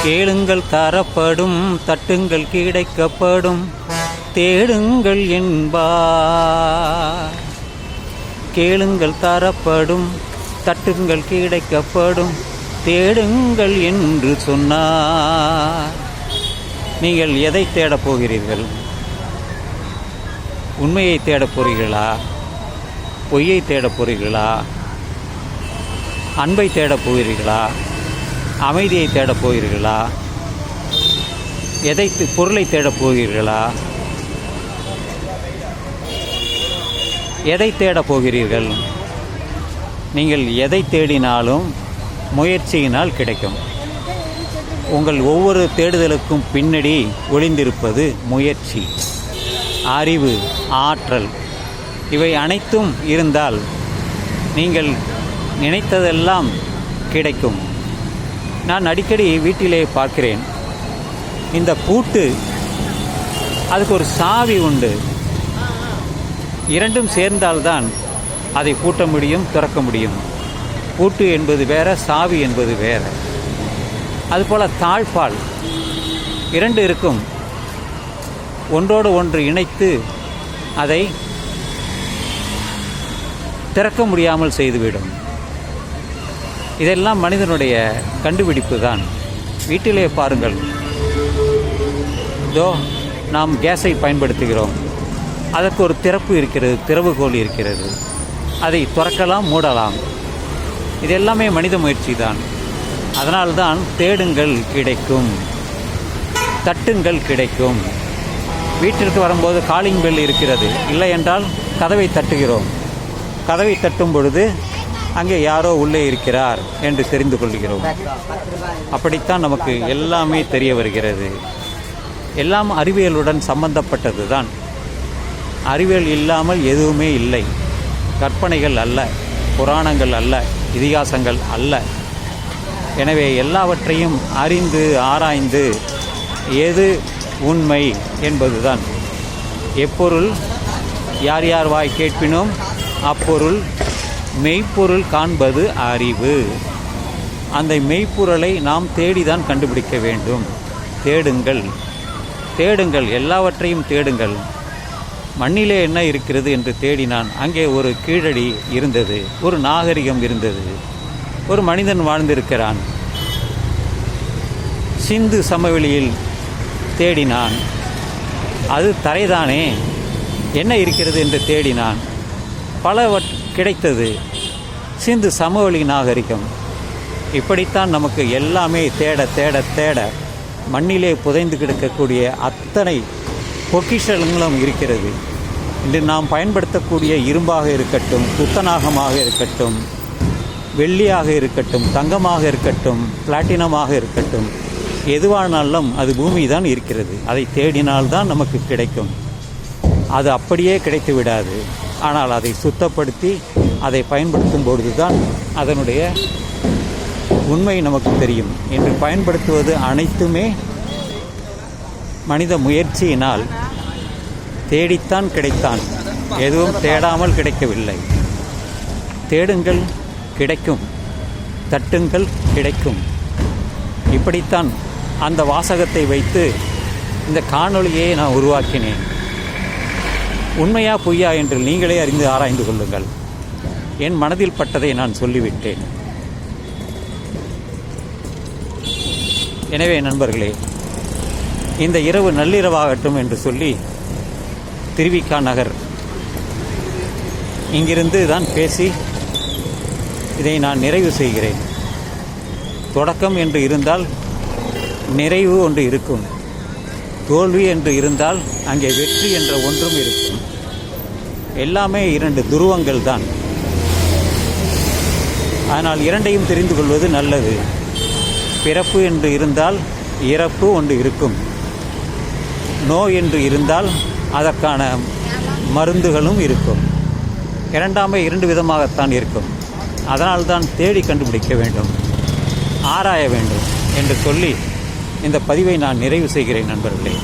கேளுங்கள் தரப்படும் தட்டுங்கள் கிடைக்கப்படும் தேடுங்கள் என்பார் கேளுங்கள் தரப்படும் தட்டுங்கள் கிடைக்கப்படும் தேடுங்கள் என்று சொன்னார். நீங்கள் எதை தேடப் போகிறீர்கள்? உண்மையை தேடப் போகிறீர்களா பொய்யை தேடப் போகிறீர்களா அன்பை தேடப் போகிறீர்களா? அமைதியை தேடப் போகிறீர்களா? எதை பொருளை தேடப் போகிறீர்களா? எதை தேடப் போகிறீர்கள்? நீங்கள் எதை தேடினாலும் முயற்சியினால் கிடைக்கும். உங்கள் ஒவ்வொரு தேடுதலுக்கும் பின்னடி ஒளிந்திருப்பது முயற்சி அறிவு ஆற்றல். இவை அனைத்தும் இருந்தால் நீங்கள் நினைத்ததெல்லாம் கிடைக்கும். நான் அடிக்கடி வீட்டிலே பார்க்கிறேன். இந்த பூட்டு அதுக்கு ஒரு சாவி உண்டு. இரண்டும் சேர்ந்தால்தான் அதை பூட்ட முடியும் திறக்க முடியும். பூட்டு என்பது வேற சாவி என்பது வேற. அதுபோல் தாழ்பால் இரண்டு இருக்கும். ஒன்றோடு ஒன்று இணைத்து அதை திறக்க முடியாமல் செய்துவிடும். இதெல்லாம் மனிதனுடைய கண்டுபிடிப்பு தான் வீட்டிலே பாருங்கள். இதோ நாம் கேஸை பயன்படுத்துகிறோம். அதற்கு ஒரு திறப்பு இருக்கிறது திறவுகோல் இருக்கிறது. அதை துறக்கலாம் மூடலாம். இது எல்லாமே மனித முயற்சி தான் அதனால்தான் தேடுங்கள் கிடைக்கும். தட்டுங்கள் கிடைக்கும். வீட்டிற்கு வரும்போது காலிங் பெல் இருக்கிறது. இல்லை என்றால் கதவை தட்டுகிறோம். கதவை தட்டும் பொழுது அங்கே யாரோ உள்ளே இருக்கிறார் என்று தெரிந்து கொள்கிறோம். அப்படித்தான் நமக்கு எல்லாமே தெரிய வருகிறது. எல்லாம் அறிவியலுடன் சம்பந்தப்பட்டது தான் அறிவியல் இல்லாமல் எதுவுமே இல்லை. கற்பனைகள் அல்ல புராணங்கள் அல்ல இதிகாசங்கள் அல்ல. எனவே எல்லாவற்றையும் அறிந்து ஆராய்ந்து எது உண்மை என்பதுதான். எப்பொருள் யார் யார் வாய் கேட்பினோம் அப்பொருள் மெய்ப்பொருள் காண்பது அறிவு. அந்த மெய்ப்பொருளை நாம் தேடிதான் கண்டுபிடிக்க வேண்டும். தேடுங்கள். தேடுங்கள். எல்லாவற்றையும் தேடுங்கள். மண்ணிலே என்ன இருக்கிறது என்று தேடினான். அங்கே ஒரு கீழடி இருந்தது. ஒரு நாகரிகம் இருந்தது. ஒரு மனிதன் வாழ்ந்திருக்கிறான். சிந்து சமவெளியில் தேடினான். அது தரைதானே. என்ன இருக்கிறது என்று தேடினான். பலவற் கிடைத்தது. சிந்து சமவெளி நாகரிகம். இப்படித்தான் நமக்கு எல்லாமே தேட தேட தேட மண்ணிலே புதைந்து கிடக்கக்கூடிய அத்தனை பொக்கிஷங்களும் இருக்கிறது. இன்று நாம் பயன்படுத்தக்கூடிய இரும்பாக இருக்கட்டும் புத்தநாகமாக இருக்கட்டும் வெள்ளியாக இருக்கட்டும் தங்கமாக இருக்கட்டும் பிளாட்டினமாக இருக்கட்டும் எதுவானாலும் அது பூமி தான் இருக்கிறது. அதை தேடினால்தான் நமக்கு கிடைக்கும். அது அப்படியே கிடைத்து விடாது ஆனால் அதை சுத்தப்படுத்தி அதை பயன்படுத்தும் பொழுதுதான் அதனுடைய உண்மை நமக்கு தெரியும். என்று பயன்படுத்துவது அனைத்துமே மனித முயற்சியினால் தேடித்தான் கிடைத்தான். எதுவும் தேடாமல் கிடைக்கவில்லை. தேடுங்கள் கிடைக்கும். தட்டுங்கள் கிடைக்கும். இப்படித்தான் அந்த வாசகத்தை வைத்து இந்த காணொளியை நான் உருவாக்கினேன். உண்மையா பொய்யா என்று நீங்களே அறிந்து ஆராய்ந்து கொள்ளுங்கள். என் மனதில் பட்டதை நான் சொல்லிவிட்டேன். எனவே நண்பர்களே இந்த இரவு நள்ளிரவாகட்டும் என்று சொல்லி திருவிக்கா நகர். இங்கிருந்து தான் பேசி இதை நான் நிறைவு செய்கிறேன். தொடக்கம் என்று இருந்தால் நிறைவு ஒன்று இருக்கும். தோல்வி என்று இருந்தால் அங்கே வெற்றி என்ற ஒன்றும் இருக்கும். எல்லாமே இரண்டு துருவங்கள் தான். ஆனால் இரண்டையும் தெரிந்து கொள்வது நல்லது. பிறப்பு என்று இருந்தால் இறப்பு ஒன்று இருக்கும். நோய் என்று இருந்தால் அதற்கான மருந்துகளும் இருக்கும். இரண்டாமே இரண்டு விதமாகத்தான் இருக்கும். அதனால்தான் தேடி கண்டுபிடிக்க வேண்டும். ஆராய வேண்டும் என்று சொல்லி இந்த பதிவை நான் நிறைவு செய்கிறேன் நண்பர்களே.